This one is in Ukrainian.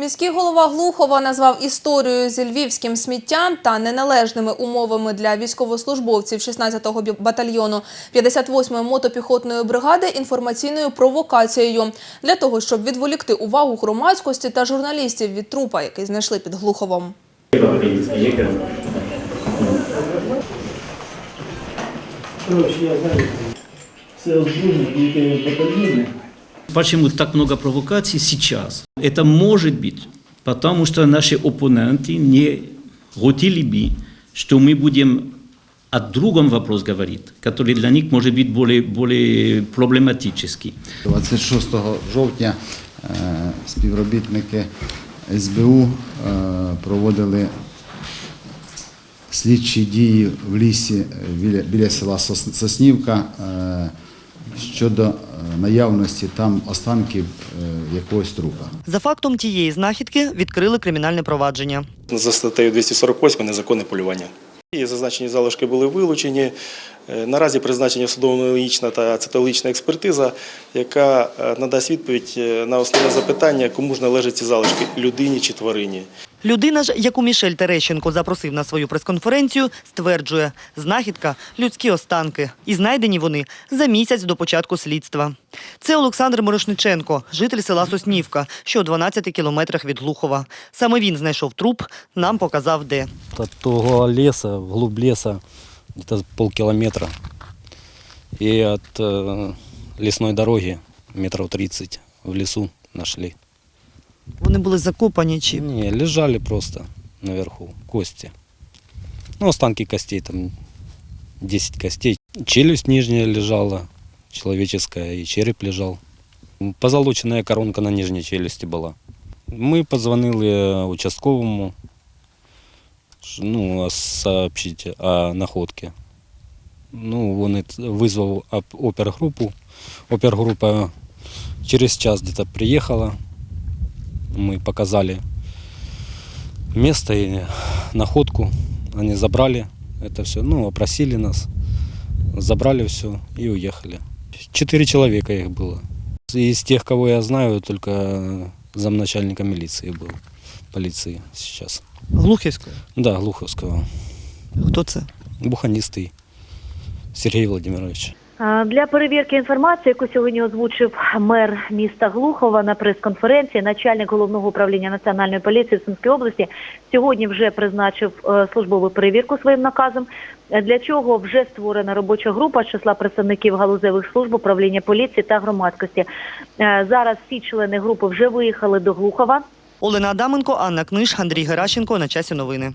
Міський голова Глухова назвав історію зі львівським сміттям та неналежними умовами для військовослужбовців 16-го бі- батальйону 58-ї мотопіхотної бригади інформаційною провокацією для того, щоб відволікти увагу громадськості та журналістів від трупа, який знайшли під Глуховом. Я знаю, озброєння, батальйони. Почему так много провокаций сейчас? Это может быть, потому что наши оппоненты не хотели бы, что мы будем о другом вопрос говорить, который для них может быть более, более проблематический. 26 жовтня е, співробітники СБУ е, проводили слідчі дії в лісі е, біля, біля села Сос- Соснівка е, щодо е, наявності там останків е, якогось трупа. За фактом тієї знахідки відкрили кримінальне провадження. За статтею 248 незаконне полювання. І зазначені залишки були вилучені. Е, Наразі призначена судово-аналогічна та цитологічна експертиза, яка е, надасть відповідь на основне запитання, кому ж належать ці залишки людині чи тварині. Людина ж, яку Мішель Терещенко запросив на свою прес-конференцію, стверджує, знахідка – людські останки. І знайдені вони за місяць до початку слідства. Це Олександр Морошниченко, житель села Соснівка, що у 12 кілометрах від Глухова. Саме він знайшов труп, нам показав де. от того леса, вглубь леса, где-то полкилометра. И от э, дороги метров 30 в лесу нашли. Вони були закопані чи Не, лежали просто наверху кости. Ну, останки костей, там 10 костей. Челюсть нижняя лежала, человеческая, и череп лежал. Позолоченная коронка на нижней челюсти была. Мы позвонили участковому, ш- ну, сообщить о находке. Ну, он это- вызвал оп- опергруппу. Опергруппа через час где-то приехала. Мы показали место и находку. Они забрали это все, ну, опросили нас, забрали все и уехали. Четыре человека их было. Из тех, кого я знаю, только замначальника милиции был, полиции сейчас. Глухівською. Да, Глуховского. Хто це? Буханистый Сергей Владимирович. Для перевірки інформації, яку сьогодні озвучив мер міста Глухова на прес-конференції, начальник головного управління національної поліції в Сумській області сьогодні вже призначив е, службову перевірку своїм наказом. Для чого вже створена робоча група з числа представників галузевих служб управління поліції та громадськості. Е, Зараз всі члени групи вже виїхали до Глухова. Олена Адаменко, Анна Книж, Андрій Геращенко. На часі новини.